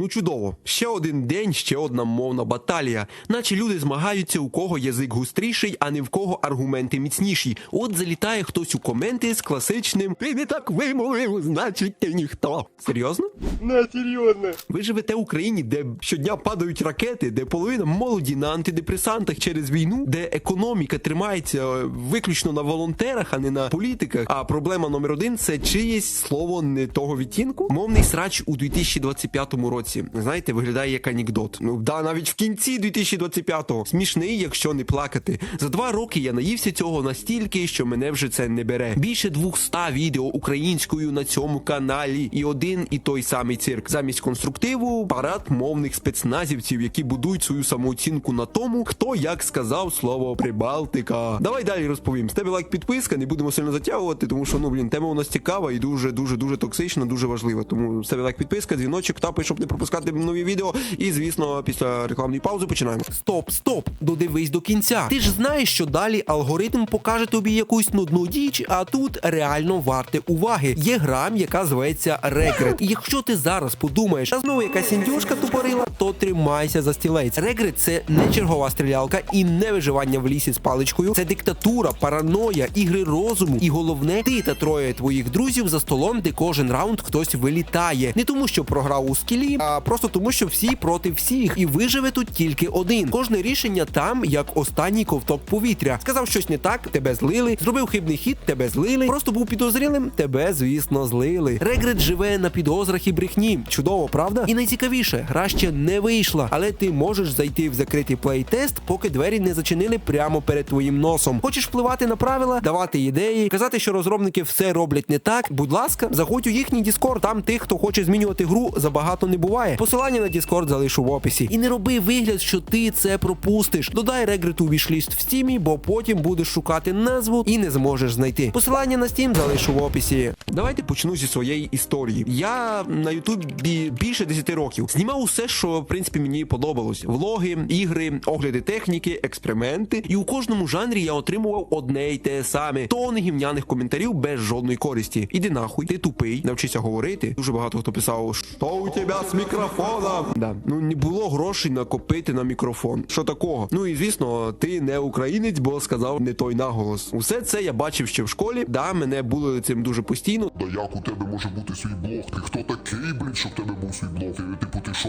Ну чудово. Ще один день, ще одна мовна баталія. Наче люди змагаються, у кого язик густріший, а не в кого аргументи міцніші. От залітає хтось у коменти з класичним Ти не так вимовив, значить ти ніхто. Серйозно? На, серйозно. Ви живете в Україні, де щодня падають ракети, де половина молоді на антидепресантах через війну, де економіка тримається виключно на волонтерах, а не на політиках. А проблема номер один це чиєсь слово не того відтінку. Мовний срач у 2025 році. Знаєте, виглядає як анекдот. Ну да, навіть в кінці 2025-го. Смішний, якщо не плакати. За два роки я наївся цього настільки, що мене вже це не бере. Більше 200 відео українською на цьому каналі, і один і той самий цирк. Замість конструктиву парад мовних спецназівців, які будують свою самооцінку на тому, хто як сказав слово Прибалтика. Давай далі розповім. З лайк, підписка, не будемо сильно затягувати, тому що ну блін, тема у нас цікава і дуже, дуже, дуже токсична, дуже важлива. Тому тебе лайк, підписка, дзвіночок, тапай, щоб не пропускати нові відео. І звісно, після рекламної паузи починаємо. Стоп, стоп, додивись до кінця. Ти ж знаєш, що далі алгоритм покаже тобі якусь нудну діч, а тут реально варте уваги. Є гра, яка зветься Регрет. І якщо ти зараз подумаєш, а знову якась індюшка тупорила, то тримайся за стілець. Регрет це не чергова стрілялка і не виживання в лісі з паличкою. Це диктатура, параноя, ігри розуму. І головне, ти та троє твоїх друзів за столом, де кожен раунд хтось вилітає. Не тому, що програв у скілі, а просто тому, що всі проти всіх. І виживе тут тільки один. Кожне рішення там як останній ковток повітря. Сказав щось не так, тебе злили. Зробив хибний хід, тебе злили. Просто був підозрілим, тебе, звісно, злили. Регрет живе на підозрах і брехні. Чудово, правда? І найцікавіше, гра ще не вийшла, але ти можеш зайти в закритий плейтест, поки двері не зачинили прямо перед твоїм носом. Хочеш впливати на правила, давати ідеї, казати, що розробники все роблять не так. Будь ласка, заходь у їхній Discord, Там тих, хто хоче змінювати гру, забагато не буває. Посилання на Discord залишу в описі. І не роби вигляд, що ти це пропустиш. Додай регрет у вішліст в стімі, бо потім будеш шукати назву і не зможеш знайти. Посилання на Steam залишу в описі. Давайте почну зі своєї історії. Я на Ютубі більше 10 років знімав усе, що в принципі мені подобалось: влоги, ігри, огляди техніки, експерименти. І у кожному жанрі я отримував одне й те саме: тони гівняних коментарів без жодної користі. Іди нахуй, ти тупий, навчися говорити. Дуже багато хто писав, що у тебе з мікрофоном. Да. Ну не було грошей накопити на мікрофон. Що такого? Ну і звісно, ти не українець, бо сказав не той наголос. Усе це я бачив ще в школі. Да, мене були цим дуже постійно. Да як у тебе може бути свій блог? Ти хто такий, блін, щоб в тебе був свій блог? Ти, типу, ти що,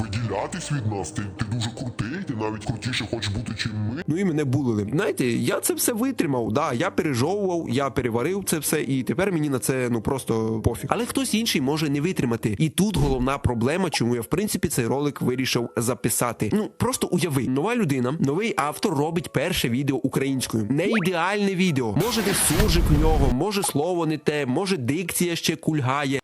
виділятись від нас? Ти, ти дуже крутий, ти навіть крутіше хочеш бути, чим ми. Ну і мене булили. Знаєте, я це все витримав. Да, я пережовував, я переварив це все, і тепер мені на це ну просто пофіг. Але хтось інший може не витримати. І тут головна проблема, чому я в принципі цей ролик вирішив записати. Ну просто уяви, нова людина, новий автор робить перше відео українською. Не ідеальне відео. Може десь суржик в нього, може слово не те, може дикція ще кульгає.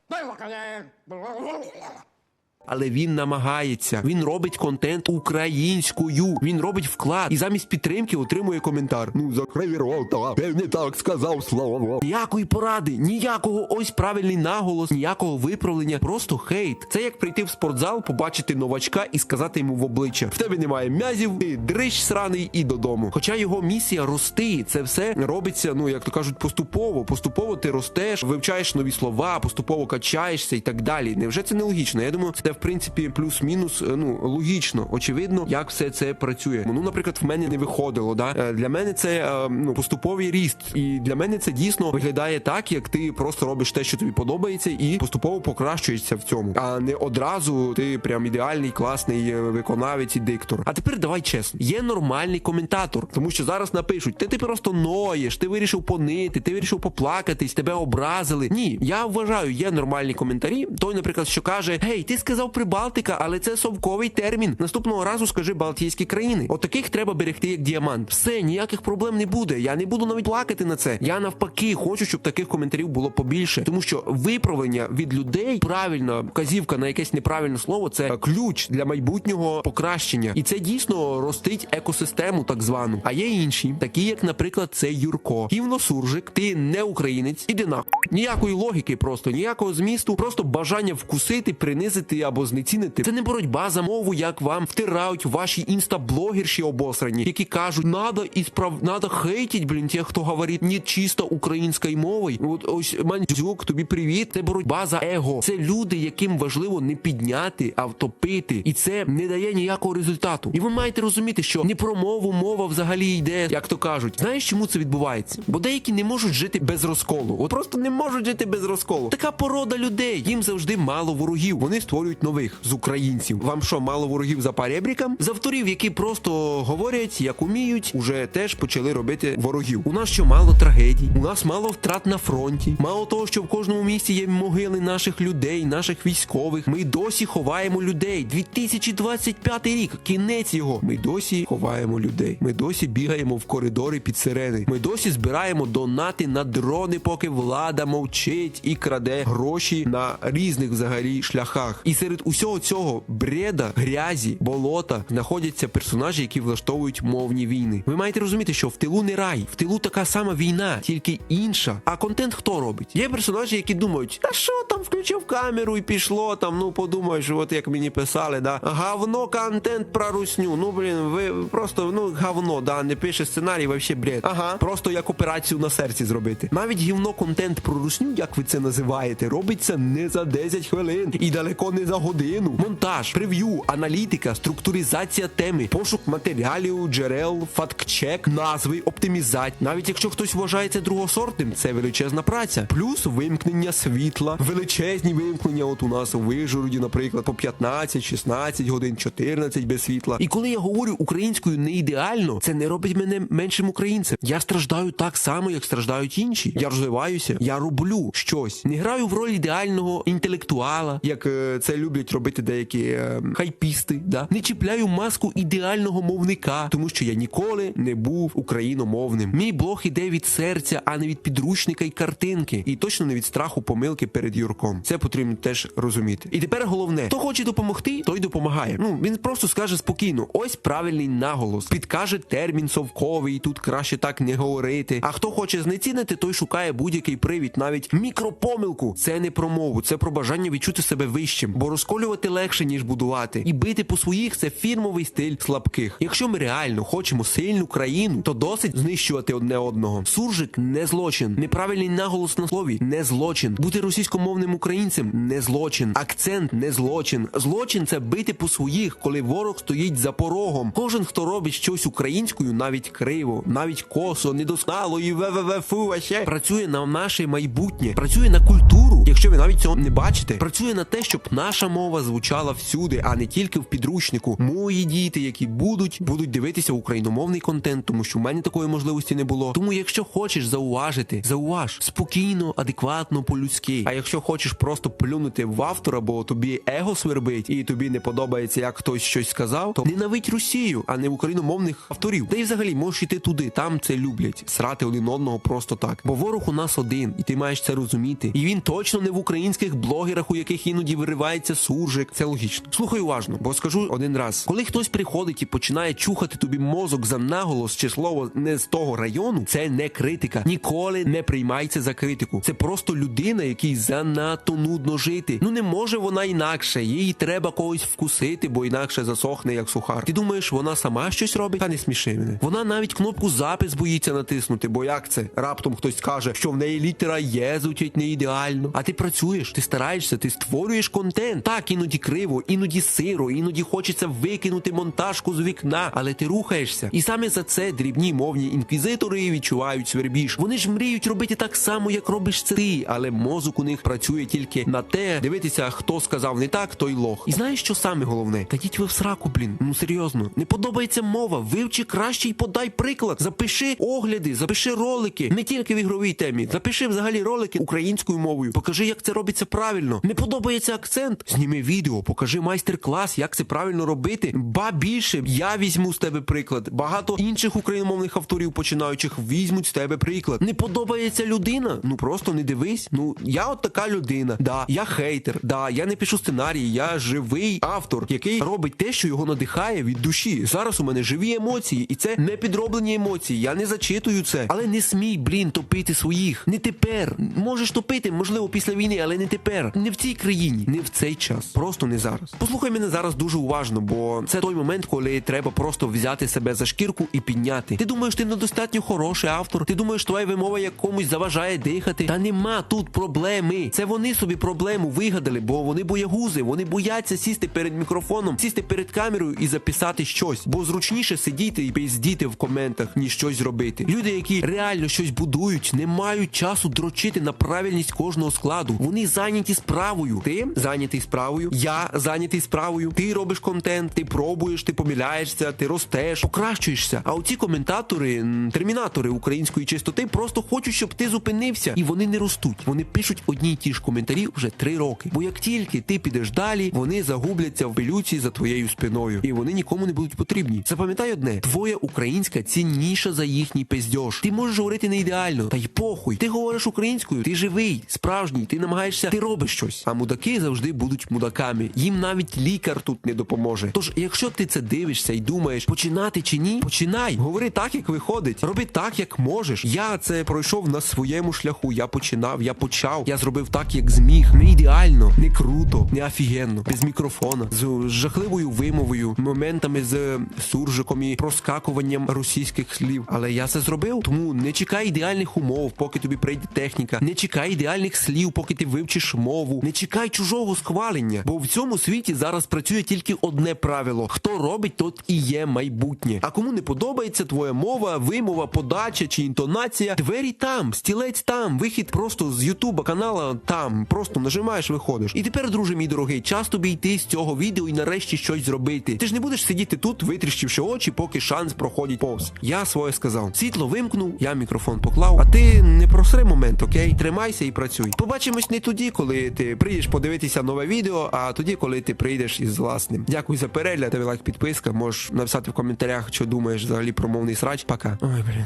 Але він намагається. Він робить контент українською. Він робить вклад і замість підтримки отримує коментар. Ну закрий рота, ти не так сказав слово. Ніякої поради, ніякого ось правильний наголос, ніякого виправлення, просто хейт. Це як прийти в спортзал, побачити новачка і сказати йому в обличчя: в тебе немає м'язів, ти дрищ сраний і додому. Хоча його місія рости, це все робиться, ну як то кажуть, поступово. Поступово ти ростеш, вивчаєш нові слова, поступово качаєшся і так далі. Невже це не логічно? Я думаю, це в принципі плюс-мінус е, ну логічно, очевидно, як все це працює. Ну, наприклад, в мене не виходило. Да? Е, Для мене це е, ну поступовий ріст, і для мене це дійсно виглядає так, як ти просто робиш те, що тобі подобається, і поступово покращуєшся в цьому, а не одразу ти прям ідеальний, класний виконавець і диктор. А тепер давай чесно, є нормальний коментатор, тому що зараз напишуть: ти ти просто ноєш, ти вирішив понити, ти вирішив поплакатись, тебе образили. Ні, я вважаю, є нормальні коментарі. Той, наприклад, що каже: Гей, ти сказав Прибалтика, але це совковий термін. Наступного разу скажи Балтійські країни. От таких треба берегти як діамант. Все, ніяких проблем не буде. Я не буду навіть плакати на це. Я навпаки хочу, щоб таких коментарів було побільше, тому що виправлення від людей, правильна вказівка на якесь неправильне слово, це ключ для майбутнього покращення, і це дійсно ростить екосистему, так звану. А є інші, такі як, наприклад, цей Юрко. Ківносуржик, ти не українець, іди нахуй. Ніякої логіки, просто ніякого змісту, просто бажання вкусити, принизити або або знеціните. Це не боротьба за мову, як вам втирають ваші інстаблогерші обосрані, які кажуть, надо і справ надо хейтить, блін, тих, хто говорить не чисто українською мовою. От ось мандзюк, тобі привіт. Це боротьба за его. Це люди, яким важливо не підняти, а втопити. І це не дає ніякого результату. І ви маєте розуміти, що не про мову мова взагалі йде, як то кажуть. Знаєш, чому це відбувається? Бо деякі не можуть жити без розколу. От просто не можуть жити без розколу. Така порода людей. Їм завжди мало ворогів. Вони створюють нових з українців. Вам що, мало ворогів за паребрікам? З авторів, які просто говорять, як уміють, уже теж почали робити ворогів. У нас що мало трагедій, у нас мало втрат на фронті. Мало того, що в кожному місті є могили наших людей, наших військових. Ми досі ховаємо людей. 2025 рік, кінець його. Ми досі ховаємо людей. Ми досі бігаємо в коридори під сирени. Ми досі збираємо донати на дрони, поки влада мовчить і краде гроші на різних взагалі шляхах. І серед усього цього бреда, грязі, болота знаходяться персонажі, які влаштовують мовні війни. Ви маєте розуміти, що в тилу не рай, в тилу така сама війна, тільки інша. А контент хто робить? Є персонажі, які думають, та що там включив камеру і пішло там. Ну подумаєш, от як мені писали, да говно контент про русню. Ну блін, ви просто ну говно, да не пише сценарій, вообще бред. Ага, просто як операцію на серці зробити. Навіть гівно контент про русню, як ви це називаєте, робиться не за 10 хвилин і далеко не за годину. Монтаж, прев'ю, аналітика, структуризація теми, пошук матеріалів, джерел, факт-чек, назви, оптимізація. Навіть якщо хтось вважає це другосортним, це величезна праця. Плюс вимкнення світла, величезні вимкнення. От у нас у Вижгороді, наприклад, по 15, 16 годин, 14 без світла. І коли я говорю українською не ідеально, це не робить мене меншим українцем. Я страждаю так само, як страждають інші. Я розвиваюся, я роблю щось. Не граю в роль ідеального інтелектуала, як е, це люблять робити деякі е, хайпісти. Да? Не чіпляю маску ідеального мовника, тому що я ніколи не був україномовним. Мій блог іде від серця, а не від підручника і картинки. І точно не від страху помилки перед Юрком. Це потрібно теж розуміти. І тепер головне, хто хоче допомогти, той допомагає. Ну він просто скаже спокійно: ось правильний наголос, підкаже термін совковий. Тут краще так не говорити. А хто хоче знецінити, той шукає будь-який привід, навіть мікропомилку. Це не про мову, це про бажання відчути себе вищим, бо розколювати легше ніж будувати. І бити по своїх це фірмовий стиль слабких. Якщо ми реально хочемо сильну країну, то досить знищувати одне одного. Суржик не злочин, неправильний наголос на слові не злочин. Бути російськомовним українцем не злочин. Акцент не злочин. Злочин це бити по своїх, коли ворог стоїть за порогом. Кожен, хто робить щось українською, навіть криво, навіть косо, недосконало і ввфу, а ще працює на наше майбутнє, працює на культуру. Якщо ви навіть цього не бачите, працює на те, щоб наша мова звучала всюди, а не тільки в підручнику. Мої діти, які будуть, будуть дивитися україномовний контент, тому що в мене такої можливості не було. Тому, якщо хочеш зауважити, зауваж спокійно, адекватно, по-людськи. А якщо хочеш просто плюнути в автора, бо тобі его свербить і тобі не подобається, як хтось щось сказав, то ненавидь Росію, а не україномовних авторів. Та й взагалі можеш йти туди, там це люблять, срати один одного просто так. Бо ворог у нас один, і ти маєш це розуміти. І він точно не в українських блогерах, у яких іноді виривається суржик. Це логічно. Слухай уважно, бо скажу один раз: коли хтось приходить і починає чухати тобі мозок за наголос чи слово не з того району, це не критика. Ніколи не приймайся за критику. Це просто людина, якій занадто нудно жити. Ну не може вона інакше. Їй треба когось вкусити, бо інакше засохне як сухар. Ти думаєш, вона сама щось робить? Та не сміши мене. Вона навіть кнопку запис боїться натиснути, бо як це? Раптом хтось каже, що в неї літера є звучить не ідеально. А ти працюєш, ти стараєшся, ти створюєш контент. Так, іноді криво, іноді сиро, іноді хочеться викинути монтажку з вікна, але ти рухаєшся. І саме за це дрібні мовні інквізитори відчувають свербіж. Вони ж мріють робити так само, як робиш це ти, але мозок у них працює тільки на те, дивитися, хто сказав не так, той лох. І знаєш, що саме головне? Та йдіть ви в сраку, блін. Ну серйозно, не подобається мова. Вивчи краще і подай приклад. Запиши огляди, запиши ролики, не тільки в ігровій темі. Запиши взагалі ролики українською мовою. Покажи, як це робиться правильно. Не подобається акцент. Зніми відео, покажи майстер-клас, як це правильно робити. Ба більше я візьму з тебе приклад. Багато інших україномовних авторів, починаючих, візьмуть з тебе приклад. Не подобається людина? Ну просто не дивись. Ну я от така людина. Да, я хейтер. Да, я не пишу сценарії, я живий автор, який робить те, що його надихає від душі. Зараз у мене живі емоції, і це не підроблені емоції. Я не зачитую це. Але не смій, блін, топити своїх. Не тепер. Можеш топити, можливо, після війни, але не тепер. Не в цій країні, не в цей час. час. Просто не зараз. Послухай мене зараз дуже уважно, бо це той момент, коли треба просто взяти себе за шкірку і підняти. Ти думаєш, ти недостатньо хороший автор. Ти думаєш, твоя вимова якомусь заважає дихати. Та нема тут проблеми. Це вони собі проблему вигадали, бо вони боягузи. Вони бояться сісти перед мікрофоном, сісти перед камерою і записати щось. Бо зручніше сидіти і пиздіти в коментах, ніж щось робити. Люди, які реально щось будують, не мають часу дрочити на правильність кожного складу. Вони зайняті справою. Ти зайнятий справою, я зайнятий справою. Ти робиш контент, ти пробуєш, ти помиляєшся, ти ростеш, покращуєшся. А оці коментатори, термінатори української чистоти, просто хочуть, щоб ти зупинився, і вони не ростуть. Вони пишуть одні й ті ж коментарі вже три роки. Бо як тільки ти підеш далі, вони загубляться в пилюці за твоєю спиною, і вони нікому не будуть потрібні. Запам'ятай одне: твоя українська цінніша за їхній пиздьош. Ти можеш говорити не ідеально, та й похуй. Ти говориш українською, ти живий, справжній, ти намагаєшся, ти робиш щось. А мудаки завжди будуть мудаками. Їм навіть лікар тут не допоможе. Тож, якщо ти це дивишся і думаєш, починати чи ні, починай. Говори так, як виходить. Роби так, як можеш. Я це пройшов на своєму шляху. Я починав, я почав. Я зробив так, як зміг. Не ідеально, не круто, не офігенно, без мікрофона, з жахливою вимовою, моментами з суржиком і проскакуванням російських слів. Але я це зробив. Тому не чекай ідеальних умов, поки тобі прийде техніка. Не чекай ідеальних слів, поки ти вивчиш мову. Не чекай чужого схвалення. Бо в цьому світі зараз працює тільки одне правило: хто робить, тот і є майбутнє. А кому не подобається твоя мова, вимова, подача чи інтонація, двері там, стілець там, вихід просто з Ютуба канала там. Просто нажимаєш, виходиш. І тепер, друже мій дорогий, час тобі йти з цього відео і нарешті щось зробити. Ти ж не будеш сидіти тут, витріщивши очі, поки шанс проходить повз. Я своє сказав. Світло вимкнув, я мікрофон поклав. А ти не просри момент, окей? Тримайся і працюй. Побачимось не тоді, коли ти прийдеш подивитися нове відео, а тоді, коли ти прийдеш із власним. Дякую за перегляд, тебе лайк, підписка. Можеш написати в коментарях, що думаєш взагалі про мовний срач. Пока. Ой, блін.